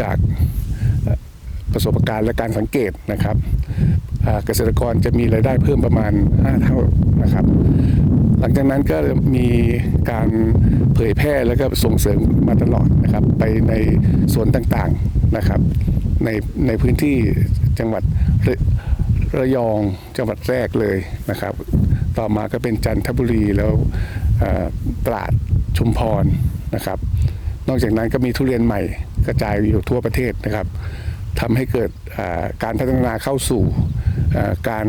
จากประสบการณ์และการสังเกตนะครับเกษตรกรจะมีรายได้เพิ่มประมาณ 5 เท่านะครับ หลังจากนั้นก็มีการเผยแพร่แล้วก็ส่งเสริมมาตลอดนะครับ ไปในสวนต่างๆนะครับ ในในพื้นที่จังหวัดระระยองจังหวัดแรกเลยนะครับ ต่อมาก็เป็นจันทบุรีแล้วตราดชุมพรนะครับ นอกจากนั้นก็มีทุเรียนใหม่ กระจายอยู่ทั่วประเทศนะครับทำให้เกิดอ่าการพัฒนาเข้าสู่อ่าการ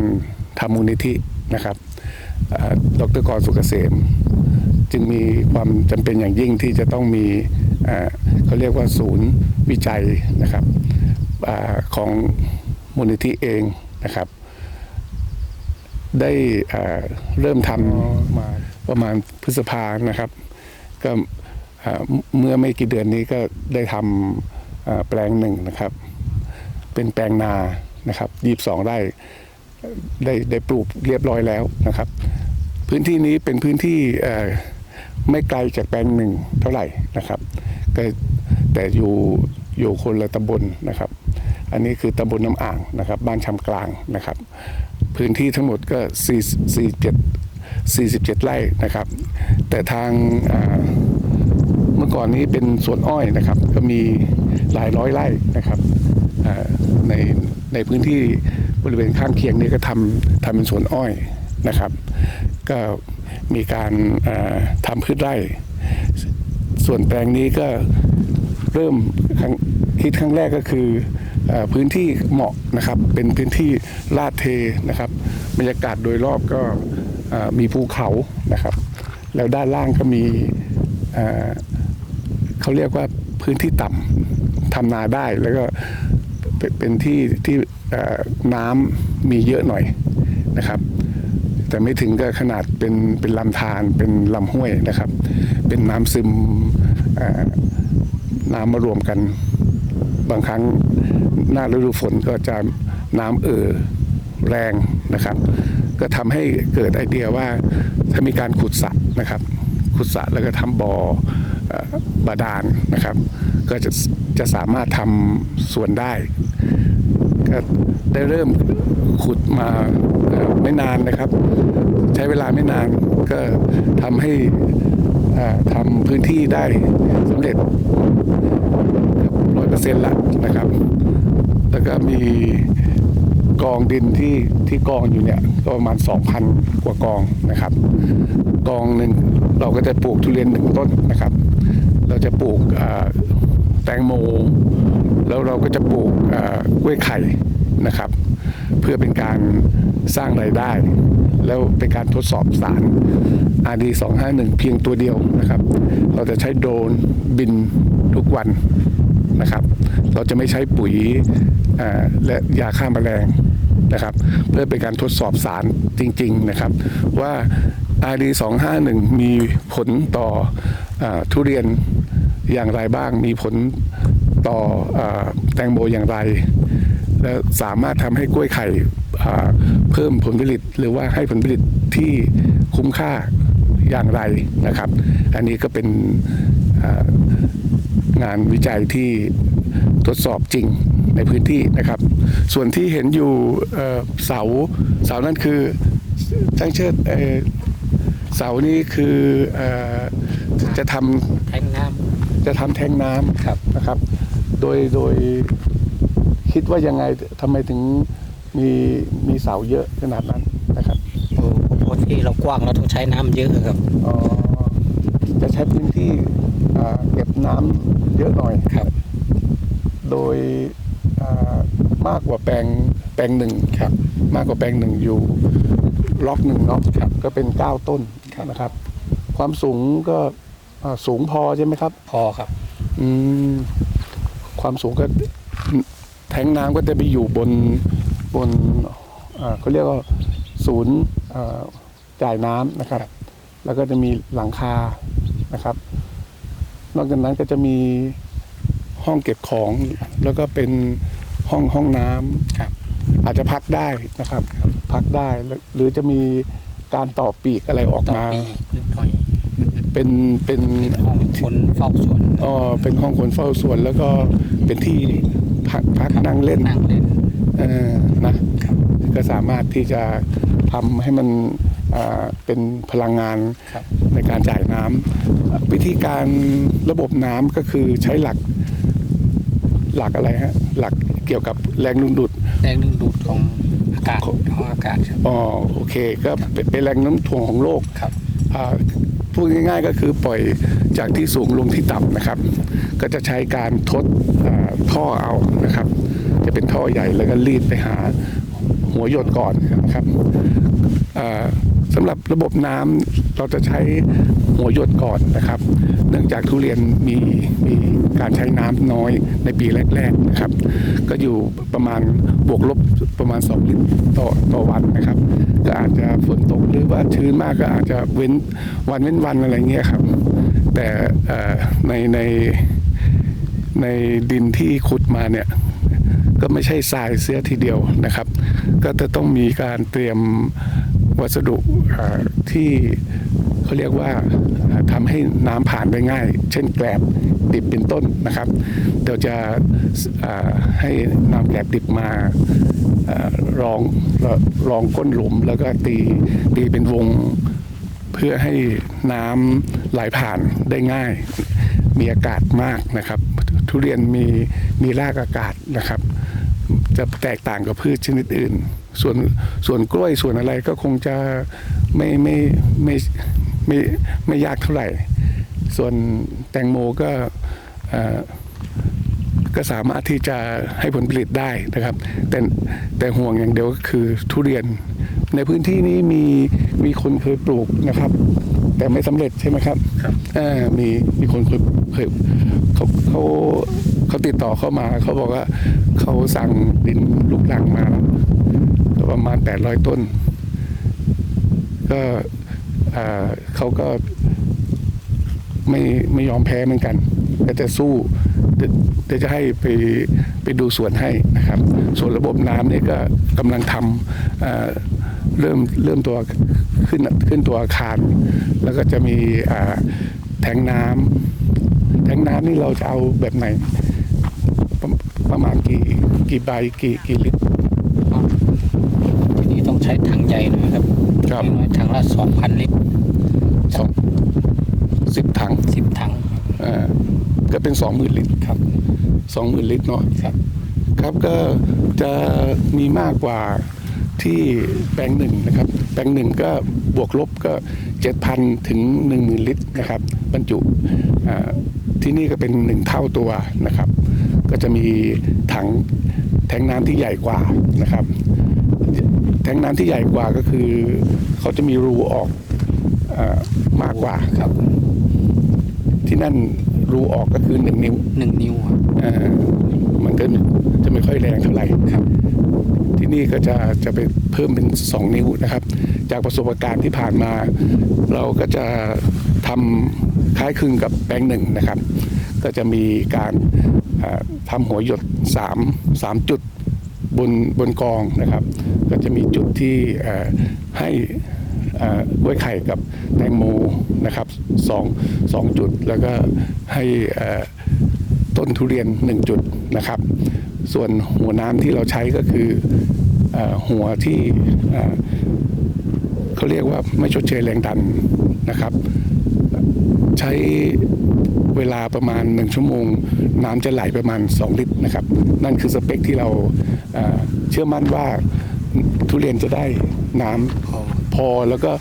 ทำมูลนิธินะครับอ่าดรกรสุกเกษม จึงมีความจำเป็นอย่างยิ่งที่จะต้องมีอ่าเขาเรียกว่าศูนย์วิจัยนะครับอาของมูลนิธิเองนะครับ ได้อ่าเริ่มทำมาประมาณพฤษภานะครับ ก็อ่า เมื่อไม่กี่เดือนนี้ก็ได้ทำแปลงหนึ่งนะครับ เป็นแปลงนานะครับยีบสองไร่ได้ได้ปลูกเรียบร้อยแล้วนะครับ พื้นที่นี้เป็นพื้นที่ไม่ไกลจากแปลงหนึ่งเท่าไหร่นะครับแต่อยู่อยู่คนละตำบลนะครับ อันนี้คือตำบลน้ำอ่างนะครับ บ้านชำกลางนะครับ พื้นที่ทั้งหมดก็4 47 47 ไร่นะครับ แต่ทางา เมื่อก่อนนี้เป็นสวนอ้อยนะครับ ก็มีหลายร้อยไร่นะครับในในพื้นที่บริเวณข้างเคียงนี้ก็ทำทำเป็นสวนอ้อยนะครับ ก็มีการทำพืชไร่ ส่วนแปลงนี้ก็เริ่มคิดครั้งแรกก็คืออพื้นที่เหมาะนะครับเป็นพื้นที่ลาดเทนะครับบรรยากาศโดยรอบก็มีภูเขานะครับ แล้วด้านล่างก็มี เขาเรียกว่าพื้นที่ต่ำทำนาได้แล้วก็เป็นปนที่ที่น้ำมีเยอะหน่อยนะครับ แต่ไม่ถึงกับขนาดเป็นเป็นลำธารเป็นลำห้วยนะครับ เป็นน้ำซึมน้ำมารวมกัน บางครั้งหน้าฤดูฝนก็จะน้ำเอ่อแรงนะครับ ก็ทำให้เกิดไอเดียว่าถ้ามีการขุดสระนะครับ ขุดสระแล้วก็ทำบ่อเอ่อ บาดาลนะครับ ก็จะจะสามารถทำสวนได้ ก็ได้เริ่มขุดมาไม่นานนะครับ ใช้เวลาไม่นานก็ทำให้อ่าทำพื้นที่ได้สำเร็จร้อยเปอร์เซ็นต์ละนะครับ แล้วก็มีกองดินที่ที่กองอยู่เนี่ยก็ประมาณ 2,000 กว่ากองนะครับ กองหนึ่งเราก็จะปลูกทุเรียนหนึ่งต้นนะครับ เราจะปลูกแตงโม แล้วเราก็จะปลูกกล้วยไข่นะครับ เพื่อเป็นการสร้างรายได้ แล้วเป็นการทดสอบสาร RD 251 เพียงตัวเดียวนะครับ เราจะใช้โดรนบินทุกวันนะครับ เราจะไม่ใช้ปุ๋ยและยาฆ่าแมลงนะครับ เพื่อเป็นการทดสอบสารจริง ๆนะครับ ว่า RD 251 มีผลต่ออทุเรียน อย่างไรบ้างมีผลต่ออแตงโมอย่างไร และสามารถทำให้กล้วยไข่เพิ่มผลผลิตหรือว่าให้ผลผลิตที่คุ้มค่าอย่างไรนะครับ อันนี้ก็เป็นงานวิจัยที่ทดสอบจริงในพื้นที่นะครับ ส่วนที่เห็นอยู่เสาเสานั่นคือช่างเชิดเสานี่คืออจะทำ จะทำแทงน้ำำครับนะครับ โดยโดยคิดว่ายังไงทำไมถึงมีมีเสาเยอะขนาดนั้นนะครับโอ้โหที่เรากว้างเราต้องใช้น้ำเยอะครับอ๋อจะใช้พื้นที่อ่าเก็บน้ำเยอะหน่อยครับ โดยอ่ามากกว่าแปลงแปลงหนึ่งครับ มากกว่าแปลงหนึ่งอยู่ล็อกหนึ่งเนาะก็เป็นเก้าต้นครับนะครับ ความสูงก็ อ่าสูงพอใช่ไหมครับ พอครับ อืมความสูงก็แทงน้ำก็จะไปอยู่บนบนอ่าเขาเรียกว่าศูนย์อ่าจ่ายน้ำนะครับ แล้วก็จะมีหลังคานะครับ นอกจากนั้นก็จะมีห้องเก็บของ แล้วก็เป็นห้องห้องน้ำครับ อาจจะพักได้นะครับ พักได้แล้วหรือจะมีการต่อปีกอะไรออกต่อมาปีนิดหน่อยไปเป็น เป็นเป็นห้องคนเฝ้าสวนอ๋อเป็นห้องคนเฝ้าสวนแล้วก็เป็นที่พักพักนั่งเล่นนั่งเล่นเออนะครับก็สามารถที่จะทำให้มันอ่าเป็นพลังงานครับในการจ่ายน้ำวิธีการระบบน้ำก็คือใช้หลักหลักอะไรฮะหลักเกี่ยวกับแรงดึงดูด แรงดึงดูดของอากาศของของอากาศครับอ๋อโอเคก็เป็นเป็นแรงโน้ำถ่วงของโลกครับอ่า พูดง่ายๆ ก็คือปล่อยจากที่สูงลงที่ต่ำนะครับ ก็จะใช้การทดท่อเอานะครับ จะเป็นท่อใหญ่แล้วก็รีดไปหาหัวหยดก่อนนะครับ อ่าสำหรับระบบน้ำเราจะใช้หัวหยดก่อนนะครับ เนื่องจากทุเรียนมีมีการใช้น้ำน้อยในปีแรกๆนะครับ ก็อยู่ประมาณบวกลบประมาณ 2 ลิตรต่อต่อวันนะครับ ก็อาจจะฝนตกหรือว่าชื้นมากก็อาจจะเว้นวันเว้นวันอะไรเงี้ยครับ แต่ในในในดินที่ขุดมาเนี่ยก็ไม่ใช่ทรายเสียทีเดียวนะครับ ก็จะต้องมีการเตรียม วัสดุที่เขาเรียกว่าอ่าทำให้น้ำผ่านได้ง่าย เช่นแกลบดิบเป็นต้นนะครับเดี๋ยวจะให้นำแกลบดิบมาอารองรองก้นหลุมแล้วก็ตีตีเป็นวงเพื่อให้น้ำไหลผ่านได้ง่าย มีอากาศมากนะครับ ทุเรียนมีมีรากอากาศนะครับ จะแตกต่างกับพืชชนิดอื่น ส่วนส่วนกล้วยส่วนอะไรก็คงจะไม่ไม่ไม่ไม่ไม่ยากเท่าไหร่ ส่วนแตงโมก็เอ่อก็สามารถที่จะให้ผลผลิตได้นะครับ แต่แต่ห่วงอย่างเดียวก็คือทุเรียน ในพื้นที่นี้มีมีคนเคยปลูกนะครับ แต่ไม่สำเร็จใช่ไหมครับครับเออมีมีคนเคยเคยเขาเขาเขาติดต่อเข้ามา เขาบอกว่าเขาสั่งดินลูกรังมาแล้ว ประมาณแปดร้อยต้น ก็เขาก็ไม่ไม่ยอมแพ้เหมือนกันแต่จะสู้เดี๋ยวจะให้ไปไปดูสวนให้นะครับ ส่วนระบบน้ำนี่ก็กำลังทำเริ่มเริ่มตัวขึ้นขึ้นตัวอาคาร แล้วก็จะมีแทงน้ำแทงน้ำนี่เราจะเอาแบบไหน ประประมาณกี่กี่ใบกี่กี่ลิตรทีนี้ต้อ ใช้ถังใหญ่หน่อยครับครับน้อยๆถังละสองพันลิตรสองสิบถังสิบถังอ่าก็เป็นสองหมื่นลิตรครับสองหมื่นลิตรเนาะครับ ครับก็จะมีมากกว่าที่แปลงหนึ่งนะครับ แปลงหนึ่งก็บวกลบก็เจ็ดพันถึงหนึ่งหมื่นลิตรนะครับ บรรจุอ่าที่นี่ก็เป็นหนึ่งเท่าตัวนะครับ ก็จะมีถังแทงน้ำที่ใหญ่กว่านะครับ แทงน้ำที่ใหญ่กว่าก็คือ เขาจะมีรูออกอามากกว่าครับ ที่นั่นรูออกก็คือหนึ่งนิ้วหนึ่งนิ้วครับเอ่อมันก็จะไม่ค่อยแรงเท่าไหร่ครับ ที่นี่ก็จะจะไปเพิ่มเป็น2นิ้วนะครับ จากประสบการณ์ที่ผ่านมา เราก็จะทำคล้ายคลึงกับแปลงหนึ่งนะครับ ก็จะมีการเอ่อทำหัวหยด3 3จุดบนบนกองนะครับก็ จะมีจุดที่ให้กล้วยไข่กับแตงโมนะครับสองสองจุดแล้วก็ให้ต้นทุเรียน 1 จุดนะครับ ส่วนหัวน้ำที่เราใช้ก็คืออหัวที่เขาเรียกว่าไม่ชดเชยแรงดันนะครับ ใช้เวลาประมาณ 1 ชั่วโมง น้ำจะไหลประมาณ 2 ลิตรนะครับ นั่นคือสเปคที่เราเชื่อมั่นว่า ทุเรียนจะได้น้ำพอพอแล้วก็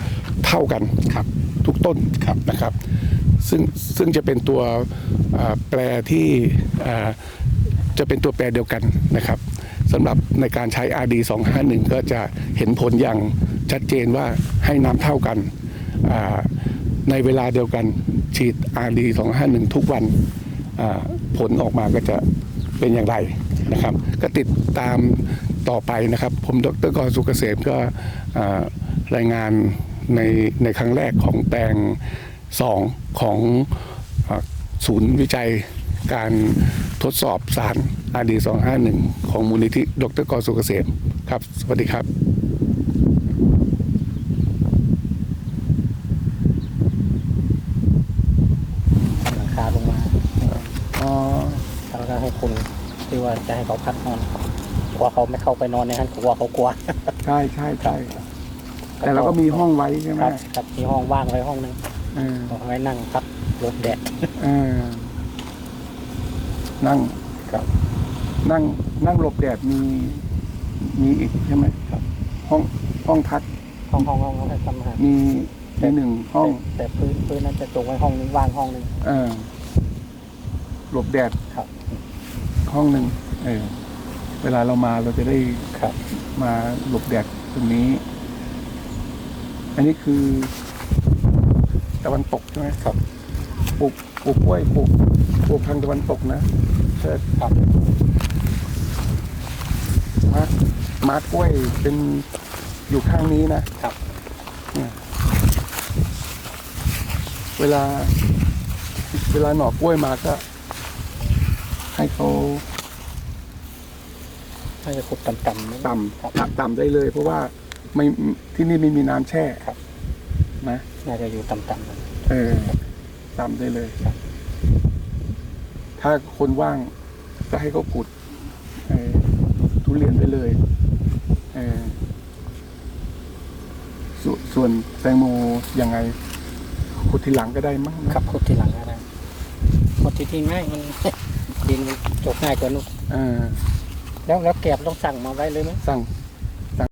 เท่ากันครับทุกต้นครับนะครับ ซึ่งซึ่งจะเป็นตัวอ่าแปรที่อ่าจะเป็นตัวแปรเดียวกันนะครับสำหรับในการใช้ RD 251 ก็จะเห็นผลอย่างชัดเจนว่าให้น้ำเท่ากันอ่าในเวลาเดียวกันฉีด RD 251 ทุกวันอ่าผลออกมาก็จะเป็นอย่างไรนะครับ ก็ติดตาม ต่อไปนะครับ ผมดรกรสุกเกษมก็รายงานในในครั้งแรกของแปลง 2 ของศูนย์วิจัยการทดสอบสารอาดี251 ของมูลนิธิดรกรสุกเกษมครับ สวัสดีครับคาลงมาอ๋อทางกาให้คุณที่ว่าจะให้เขาพักนอน กลัวเขาไม่เข้าไปนอนในนั้นกลัวเขากลัว ใช่ใช่ใช่แต่เราก็มีห้องไว้ใช่ไหมครับครับมีห้องว่างไว้ห้องนึงเออเอาไว้นั่งพักหลบแดด เออนั่งครับ นั่งนั่งหลบแดดมีมีอีกใช่ไหมครับ ห้องห้องพักห้องห้องห้องห้องให้ทำอาหารมีมีหนึ่งห้อง แต่แต่พื้นพื้นนั้นจะตรงไว้ห้องนึงว่างห้องนึง เออหลบแดดครับ ห้องหนึ่งเออ เวลาเรามาเราจะได้ครับ มาหลบแดดตรงนี้ อันนี้คือตะวันตกใช่ไหมครับปลูกปลูกกล้วยปลูกปลูกทางตะวันตกนะเชิดครับมาร์คมาร์คกล้วยเป็นอยู่ข้างนี้นะครับเนี่ยเวลา เวลาหน่อกล้วยมาก็ ให้เขา น่าจะขุดต่ำๆนะต่ครับำต่ำได้เลย เพราะว่าไม่ที่นี่ไม่มีน้ำแช่ครับนะน่าจะอยู่ต่ำๆนะเออต่ำได้เลยครับ ถ้าคนว่างก็ให้เขาขุดเออทุเรียนไปเลยเออสวส่วนแตงโมยังไงขุดทีหลังก็ได้มั้งนะครับขุดทีหลังก็ได้ขุดที่ที่ง่ายมันดินมันจบง่ายกว่านู้นเออ แล้วแล้วแกบต้องสั่งมาไว้เลยไหมสั่งสั่ง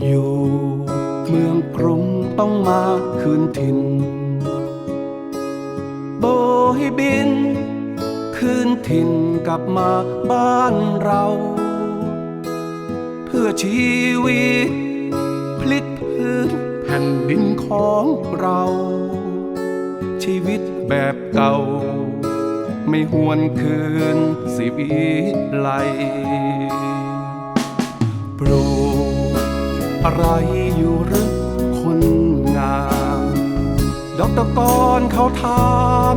อ Dạ. ยู่เมืองกรุงต้องมาคืนถิ่น โบให้บิน คืนถิ่น กลับมาบ้านเรา เพื่อชีวิต พลิกพื้นแผ่นดินของเรา ชีวิตแบบเก่า ไม่หวนคืนสิวิไลปลูกอะไรอยู่หรือคนงามดอกตะกอนเขาถาม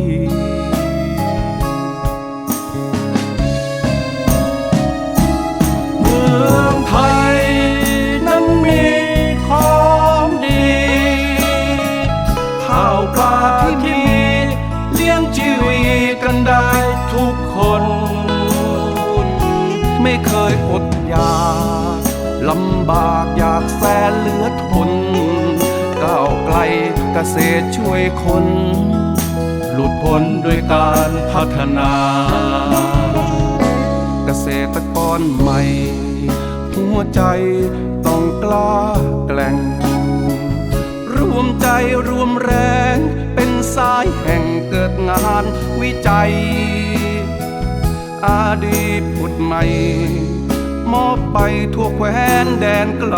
ษตรช่วยคน หลุดพ้นด้วยการพัฒนา เกษตรกรใหม่ หัวใจต้องกล้าแกล่ง รวมใจรวมแรง เป็นสายแห่งเกิดงานวิจัย อาดีตผุดใหม่ มอบไปทั่วแคว้นแดนไกล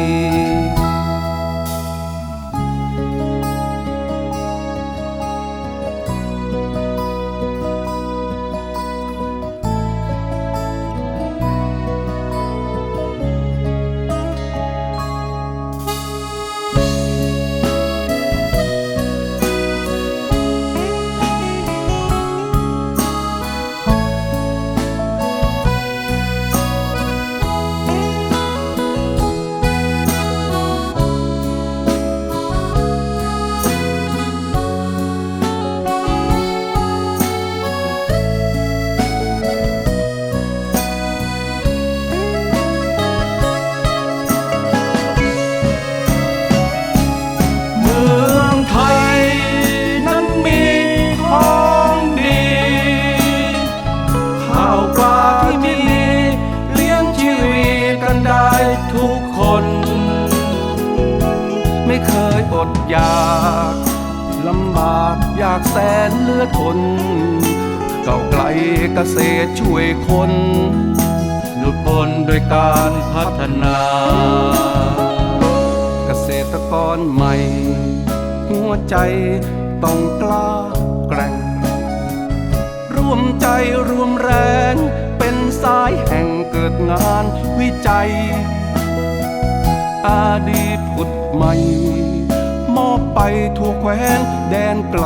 น เก่าไกลเกษตรช่วยคนหลุดพ้นโดวยการพัฒนา เกษตรกรใหม่ หัวใจต้องกล้าแกร่ง ร่วมใจรวมแรง เป็นสายแห่งเกิดงานวิจัย อาดีตผุดใหม่ มอบไปทั่วแคว้นแดนไกล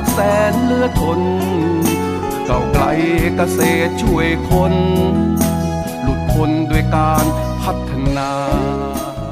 ากแสนเลือทนเก่าไกลเกษตรช่วยคน หลุดพ้นด้วยการพัฒนา